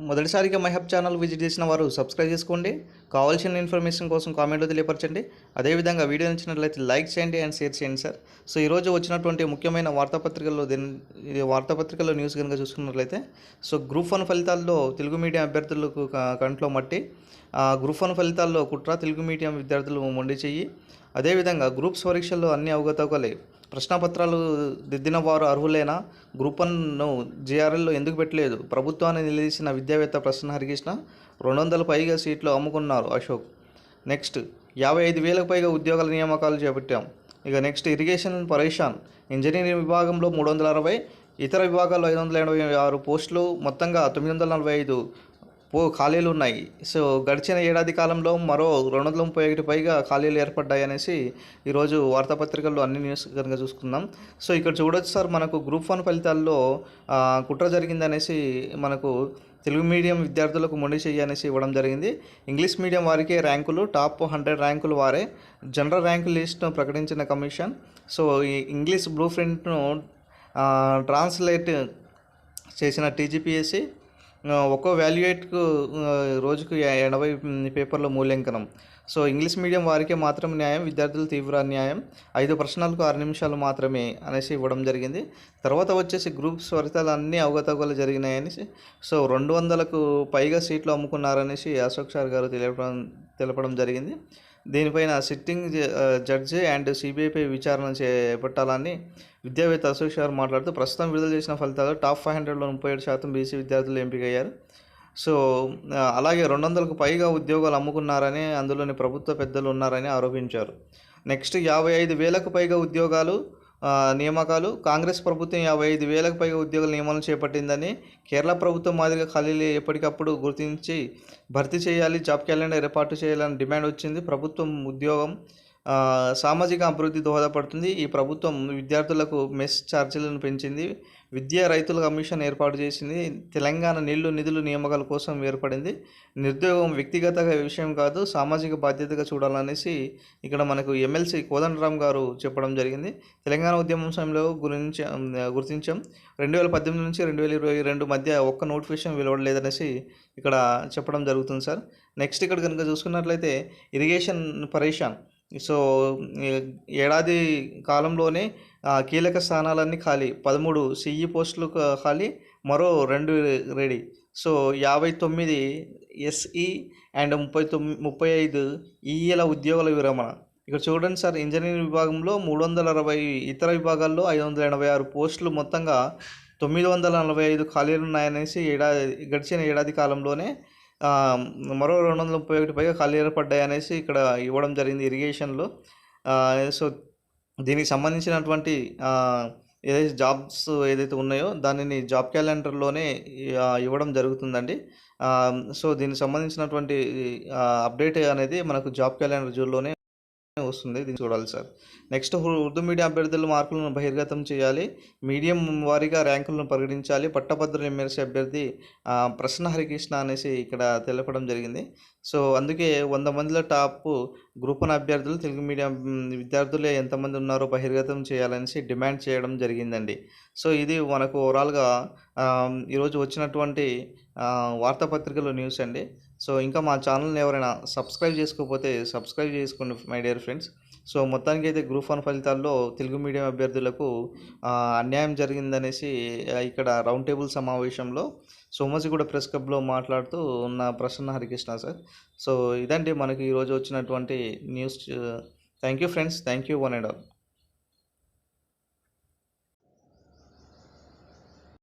మొదటిసారిగా మైహబ్ channel visit చేసిన వారు సబ్స్క్రైబ్ చేసుకోండి. కావాల్సిన ఇన్ఫర్మేషన్ కోసం కామెంట్లో తెలియపరచండి. అదేవిధంగా వీడియో నచ్చినట్లయితే లైక్ చేయండి అండ్ షేర్ చేయండి సార్. సో ఈరోజు వచ్చినటువంటి ముఖ్యమైన వార్తాపత్రికల్లో దీని వార్తాపత్రికల్లో న్యూస్ కనుక చూసుకున్నట్లయితే సో గ్రూప్ వన్ ఫలితాల్లో తెలుగు మీడియం అభ్యర్థులకు కంట్లో మట్టి ఆ, గ్రూప్ వన్ ఫలితాల్లో కుట్ర తెలుగు మీడియం విద్యార్థులు మొండి చెయ్యి. అదేవిధంగా గ్రూప్స్ పరీక్షల్లో అన్ని అవగతవకలే ప్రశ్నపత్రాలు దిద్దిన వారు అర్హులేనా? గ్రూప్ వన్ను జేఆర్ఎల్లో ఎందుకు పెట్టలేదు? ప్రభుత్వాన్ని నిలదీసిన విద్యావేత్త ప్రసన్న హరికృష్ణ రెండు వందల పైగా సీట్లు అమ్ముకున్నారు అశోక్. నెక్స్ట్ యాభై ఐదు వేలకు పైగా ఉద్యోగాల నియామకాలు చేపట్టాం. ఇక నెక్స్ట్ ఇరిగేషన్ పరేషాన్. ఇంజనీరింగ్ విభాగంలో మూడు వందల అరవై ఇతర విభాగాల్లో ఐదు వందల ఎనభై ఆరు పోస్టులు మొత్తంగా తొమ్మిది వందల నలభై ఐదు. పో ఖాళీలు ఉన్నాయి. సో గడిచిన ఏడాది కాలంలో మరో రెండు వందల ముప్పై ఒకటి పైగా ఖాళీలు ఏర్పడ్డాయి అనేసి ఈరోజు వార్తాపత్రికల్లో అన్ని న్యూస్ కనుక చూసుకుందాం. సో ఇక్కడ చూడొచ్చు సార్ మనకు గ్రూప్ వన్ ఫలితాల్లో కుట్ర జరిగిందనేసి మనకు తెలుగు మీడియం విద్యార్థులకు మొండి చెయ్యి అనేసి ఇవ్వడం జరిగింది. ఇంగ్లీష్ మీడియం వారికే ర్యాంకులు టాప్ హండ్రెడ్ ర్యాంకులు వారే. జనరల్ ర్యాంకు లిస్ట్ను ప్రకటించిన కమిషన్. సో ఈ ఇంగ్లీష్ బ్లూ ప్రింట్ను ట్రాన్స్లేట్ చేసిన టీజీపీఎస్సి ఒక్కో వాల్యుయేట్కు రోజుకు ఎనభై పేపర్ల మూల్యాంకనం. సో ఇంగ్లీష్ మీడియం వారికే మాత్రం న్యాయం విద్యార్థులు తీవ్ర అన్యాయం. ఐదు ప్రశ్నలకు ఆరు నిమిషాలు మాత్రమే అనేసి ఇవ్వడం జరిగింది. తర్వాత వచ్చేసి గ్రూప్స్ ఫలితాలు అన్నీ అవగతవకలు జరిగినాయనేసి సో రెండు వందలకు పైగా సీట్లు అమ్ముకున్నారనేసి అశోక్ సార్ గారు తెలియడం తెలపడం జరిగింది. దీనిపైన సిట్టింగ్ జడ్జి అండ్ సిబిఐపై విచారణ చేపట్టాలని విద్యావేత్త అశోక్ సార్ మాట్లాడుతూ ప్రస్తుతం విడుదల చేసిన ఫలితాలు టాప్ ఫైవ్ హండ్రెడ్లో ముప్పై ఏడు శాతం బీసీ విద్యార్థులు ఎంపికయ్యారు. సో అలాగే రెండు వందలకు పైగా ఉద్యోగాలు అమ్ముకున్నారని అందులోని ప్రభుత్వ పెద్దలు ఉన్నారని ఆరోపించారు. నెక్స్ట్ యాభై ఐదు వేలకు పైగా ఉద్యోగాలు నియామకాలు. కాంగ్రెస్ ప్రభుత్వం యాభై ఐదు వేలకు పైగా ఉద్యోగుల నియమాలను చేపట్టిందని కేరళ ప్రభుత్వం మాదిరిగా ఖాళీలు ఎప్పటికప్పుడు గుర్తించి భర్తీ చేయాలి జాబ్ క్యాలెండర్ ఏర్పాటు చేయాలని డిమాండ్ వచ్చింది. ప్రభుత్వం ఉద్యోగం సామాజిక అభివృద్ధి దోహదపడుతుంది. ఈ ప్రభుత్వం విద్యార్థులకు మెస్ ఛార్జీలను పెంచింది. విద్యా రైతుల కమిషన్ ఏర్పాటు చేసింది. తెలంగాణ నీళ్ళు నిధులు నియామకాల కోసం ఏర్పడింది. నిరుద్యోగం వ్యక్తిగత విషయం కాదు సామాజిక బాధ్యతగా చూడాలనేసి ఇక్కడ మనకు ఎమ్మెల్సీ కోదండరామ్ గారు చెప్పడం జరిగింది. తెలంగాణ ఉద్యమం సమయంలో గురించి గుర్తించాం. రెండు వేల పద్దెనిమిది నుంచి రెండు వేల ఇరవై రెండు మధ్య ఒక్క నోటిఫికేషన్ వెలువడలేదనేసి ఇక్కడ చెప్పడం జరుగుతుంది సార్. నెక్స్ట్ ఇక్కడ కనుక చూసుకున్నట్లయితే ఇరిగేషన్ పరేషాన్ సో ఏడాది కాలంలోనే కీలక స్థానాలన్నీ ఖాళీ. పదమూడు సిఈ పోస్టులు ఖాళీ. మరో రెండు రెడీ. సో యాభై తొమ్మిది ఎస్ఈ అండ్ ముప్పై తొమ్మిది ముప్పై ఐదు ఈఈల ఉద్యోగుల విరమణ. ఇక్కడ చూడండి సార్ ఇంజనీరింగ్ విభాగంలో మూడు వందల అరవై ఇతర విభాగాల్లో ఐదు వందల ఎనభై ఆరు పోస్టులు మొత్తంగా తొమ్మిది వందల నలభై ఐదు ఖాళీలు ఉన్నాయనేసి ఏడాది గడిచిన ఏడాది కాలంలోనే మరో రెండు వందల ముప్పై ఒకటి పైగా ఖాళీ ఏర్పడ్డాయి అనేసి ఇక్కడ ఇవ్వడం జరిగింది ఇరిగేషన్లో. సో దీనికి సంబంధించినటువంటి ఏదైతే జాబ్స్ ఏదైతే ఉన్నాయో దానిని జాబ్ క్యాలెండర్లోనే ఇవ్వడం జరుగుతుందండి. సో దీనికి సంబంధించినటువంటి అప్డేట్ అనేది మనకు జాబ్ క్యాలెండర్ జూన్లోనే వస్తుంది దీన్ని చూడాలి సార్. నెక్స్ట్ ఉర్దూ మీడియం అభ్యర్థుల మార్కులను బహిర్గతం చేయాలి. మీడియం వారీగా ర్యాంకులను ప్రకటించాలి పట్టభద్రుల ఎమ్మెల్సీ అభ్యర్థి ప్రసన్న హరికృష్ణ అనేసి ఇక్కడ తెలపడం జరిగింది. సో అందుకే వంద మందిలో టాప్ గ్రూప్ అభ్యర్థులు తెలుగు మీడియం విద్యార్థులే ఎంతమంది ఉన్నారో బహిర్గతం చేయాలనేసి డిమాండ్ చేయడం జరిగిందండి. సో ఇది మనకు ఓవరాల్గా ఈరోజు వచ్చినటువంటి వార్తాపత్రికలు న్యూస్ అండి. సో ఇంకా మా ఛానల్ని ఎవరైనా సబ్స్క్రైబ్ చేసుకోకపోతే సబ్స్క్రైబ్ చేసుకోండి మై డియర్ ఫ్రెండ్స్. సో మొత్తానికి అయితే గ్రూప్ వన్ ఫలితాల్లో తెలుగు మీడియం అభ్యర్థులకు అన్యాయం జరిగిందనేసి ఇక్కడ రౌండ్ టేబుల్ సమావేశంలో సోమసిగూడ ప్రెస్ క్లబ్లో మాట్లాడుతూ ఉన్న ప్రసన్న హరికృష్ణ సార్. సో ఇదండి మనకి ఈరోజు వచ్చినటువంటి news. Thank you friends. Thank you one and all.